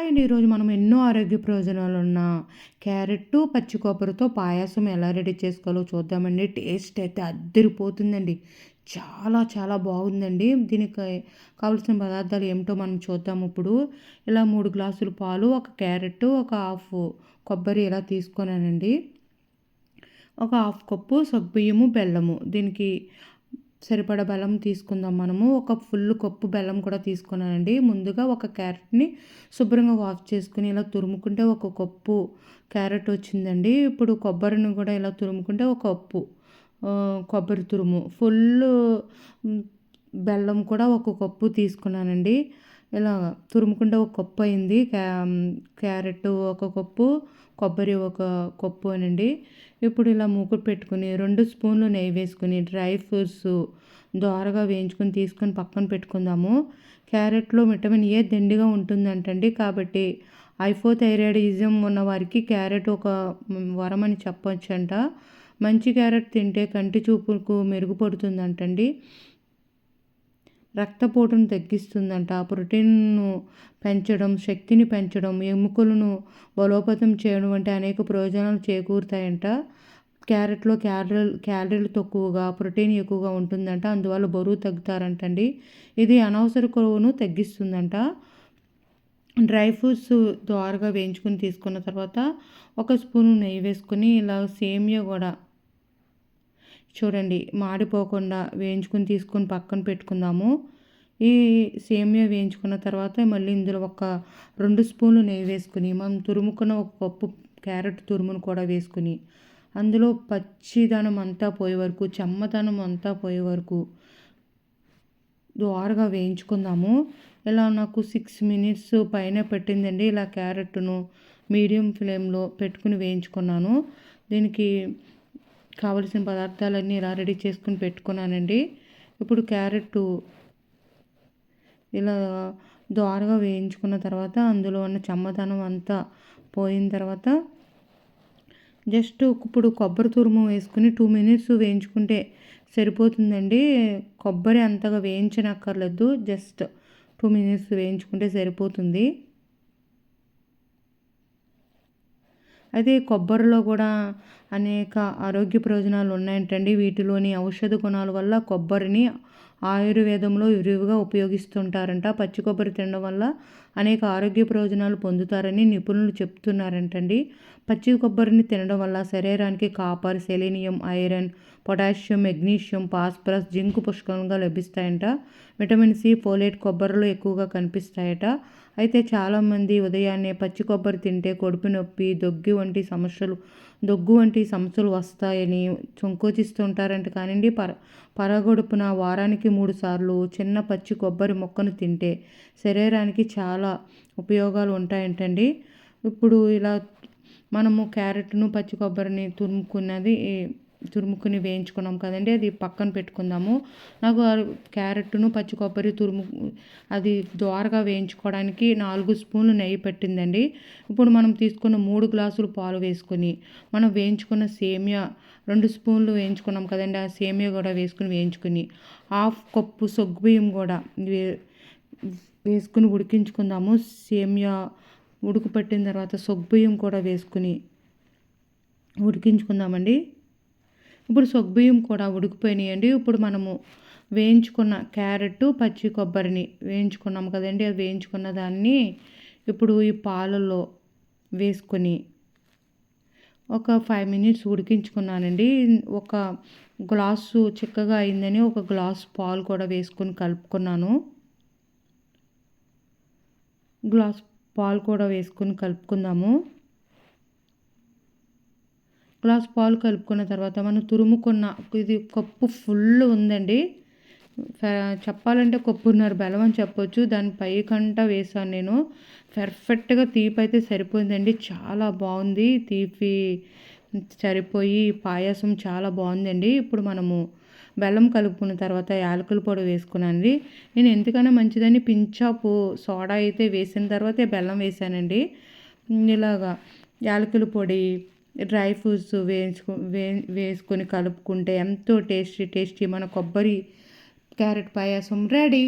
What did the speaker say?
And ఈరోజు మనం ఎన్నో ఆరోగ్య ప్రయోజనాలు ఉన్న క్యారెట్ పచ్చి కొబ్బరితో పాయాసం ఎలా రెడీ చేసుకోవాలో చూద్దామండి. టేస్ట్ అయితే అద్దరిపోతుందండి. చాలా చాలా బాగుందండి. దీనికి కావాల్సిన పదార్థాలు ఏమిటో మనం చూద్దాం ఇప్పుడు. ఇలా మూడు గ్లాసులు పాలు ఒక క్యారెట్ ఒక హాఫ్ కొబ్బరి ఇలా తీసుకున్నానండి. ఒక హాఫ్ కప్పు సగ్గుబియ్యము బెల్లము. దీనికి సరిపడ బెల్లం తీసుకుందాం మనము. ఒక ఫుల్ కప్పు బెల్లం కూడా తీసుకున్నానండి. ముందుగా ఒక క్యారెట్ని శుభ్రంగా వాష్ చేసుకుని ఇలా తురుముకుంటే ఒక కప్పు క్యారెట్ వచ్చిందండి. ఇప్పుడు కొబ్బరిని కూడా ఇలా తురుముకుంటే ఒక కప్పు కొబ్బరి తురుము. ఫుల్ బెల్లం కూడా ఒక కప్పు తీసుకున్నానండి. ఇలా తురుముకుంటే ఒక కప్పు అయింది. క్యా క్యారెట్ ఒక కప్పు కొబ్బరి ఒక కప్పు అనండి. ఇప్పుడు ఇలా మూకుడు పెట్టుకుని రెండు స్పూన్లు నెయ్యి వేసుకుని డ్రై ఫ్రూట్స్ దోరగా వేయించుకొని తీసుకొని పక్కన పెట్టుకుందాము. క్యారెట్లో విటమిన్ ఏ దండిగా ఉంటుందంటండి. కాబట్టి ఐఫోథైరాయిడిజం ఉన్న వారికి క్యారెట్ ఒక వరం అని చెప్పొచ్చంట. మంచి క్యారెట్ తింటే కంటి చూపుకు మెరుగుపడుతుందంటండి. రక్తపోటును తగ్గిస్తుందంట. ప్రోటీన్ను పెంచడం శక్తిని పెంచడం ఎముకలను బలోపేతం చేయడం వంటి అనేక ప్రయోజనాలు చేకూరుతాయంట. క్యారెట్లో క్యాలరీలు క్యాలరీలు తక్కువగా ప్రోటీన్ ఎక్కువగా ఉంటుందంట. అందువల్ల బరువు తగ్గుతారంటండి. ఇది అనవసర కొవ్వును తగ్గిస్తుందంట. డ్రై ఫ్రూట్స్ ద్వారగా వేయించుకుని తీసుకున్న తర్వాత ఒక స్పూను నెయ్యి వేసుకొని ఇలా సేమియా కూడా చూడండి మాడిపోకుండా వేయించుకొని తీసుకొని పక్కన పెట్టుకుందాము. ఈ సేమియా వేయించుకున్న తర్వాత మళ్ళీ ఇందులో ఒక రెండు స్పూన్లు నెయ్యి వేసుకుని మనం తురుముకున్న ఒక కప్పు క్యారెట్ తురుమును కూడా వేసుకుని అందులో పచ్చిదనం అంతా పోయే వరకు చెమ్మదనం అంతా పోయే వరకు ద్వారగా వేయించుకుందాము. ఇలా నాకు సిక్స్ మినిట్స్ పైన పెట్టిందండి. ఇలా క్యారెట్ను మీడియం ఫ్లేమ్లో పెట్టుకుని వేయించుకున్నాను. దీనికి కావలసిన పదార్థాలన్నీ ఇలా రెడీ చేసుకుని పెట్టుకున్నానండి. ఇప్పుడు క్యారెట్ ఇలా దోరగా వేయించుకున్న తర్వాత అందులో ఉన్న చమ్మదనం అంతా పోయిన తర్వాత జస్ట్ ఇప్పుడు కొబ్బరి తురుము వేసుకుని టూ మినిట్స్ వేయించుకుంటే సరిపోతుందండి. కొబ్బరి అంతగా వేయించనక్కర్లేదు జస్ట్ టూ మినిట్స్ వేయించుకుంటే సరిపోతుంది. అయితే కొబ్బరిలో కూడా అనేక ఆరోగ్య ప్రయోజనాలు ఉన్నాయంటండి. వీటిలోని ఔషధ గుణాల వల్ల కొబ్బరిని ఆయుర్వేదంలో విరివిగా ఉపయోగిస్తుంటారంట. పచ్చి కొబ్బరి తినడం వల్ల అనేక ఆరోగ్య ప్రయోజనాలు పొందుతారని నిపుణులు చెప్తున్నారంటండి. పచ్చి కొబ్బరిని తినడం వల్ల శరీరానికి copper selenium iron potassium magnesium phosphorus zinc పుష్కలంగా లభిస్తాయంట. విటమిన్ సి ఫోలేట్ కొబ్బరిలో ఎక్కువగా కనిపిస్తాయట. అయితే చాలామంది ఉదయాన్నే పచ్చి కొబ్బరి తింటే కడుపు నొప్పి దొగ్గి వంటి సమస్యలు దగ్గు వంటి సమస్యలు వస్తాయని సంకోచిస్తుంటారంట కానివ్వండి. పర పరగొడుపున వారానికి మూడు సార్లు చిన్న పచ్చి కొబ్బరి మొక్కను తింటే శరీరానికి చాలా ఉపయోగాలు ఉంటాయంటండి. ఇప్పుడు ఇలా మనము క్యారెట్ను పచ్చి కొబ్బరిని తురుముకున్నది తురుముకుని వేయించుకున్నాం కదండి అది పక్కన పెట్టుకుందాము. నాకు క్యారెట్ను పచ్చి కొబ్బరి తురుము అది ద్వారగా వేయించుకోవడానికి నాలుగు స్పూన్లు నెయ్యి పెట్టిందండి. ఇప్పుడు మనం తీసుకున్న మూడు గ్లాసులు పాలు వేసుకొని మనం వేయించుకున్న సేమియా రెండు స్పూన్లు వేయించుకున్నాం కదండి ఆ సేమియా కూడా వేసుకుని వేయించుకుని హాఫ్ కప్పు సగ్గుబియ్యం కూడా వే వేసుకుని ఉడికించుకుందాము. సేమియా ఉడుకు పట్టిన తర్వాత సగ్గుబియ్యం కూడా వేసుకుని ఉడికించుకుందామండి. ఇప్పుడు సొగ్బియ్యం కూడా ఉడికిపోయినాయండి. ఇప్పుడు మనము వేయించుకున్న క్యారెట్ పచ్చి కొబ్బరిని వేయించుకున్నాం కదండి. అది వేయించుకున్న దాన్ని ఇప్పుడు ఈ పాలలో వేసుకొని ఒక ఫైవ్ మినిట్స్ ఉడికించుకున్నానండి. ఒక గ్లాసు చిక్కగా అయిందని ఒక గ్లాస్ పాలు కూడా వేసుకొని కలుపుకున్నాను. గ్లాస్ పాలు కూడా వేసుకొని కలుపుకుందాము. గ్లాస్ పాలు కలుపుకున్న తర్వాత మనం తురుముకున్న ఇది కప్పు ఫుల్ ఉందండి. చెప్పాలంటే కప్పున్నర బెల్లం అని చెప్పొచ్చు. దాని పైకంట వేసాను నేను. పెర్ఫెక్ట్గా తీపి అయితే సరిపోయిందండి. చాలా బాగుంది. తీపి సరిపోయి పాయసం చాలా బాగుందండి. ఇప్పుడు మనము బెల్లం కలుపుకున్న తర్వాత యాలకుల పొడి వేసుకున్నానండి. నేను ఎందుకైనా మంచిదని పించాపు సోడా అయితే వేసిన తర్వాతే బెల్లం వేసానండి ఇలాగా యాలకుల పొడి డ్రై ఫ్రూట్స్ వేయించుకు వే వేసుకొని కలుపుకుంటే ఎంతో టేస్టీ టేస్టీ మన కొబ్బరి క్యారెట్ పాయసం రెడీ.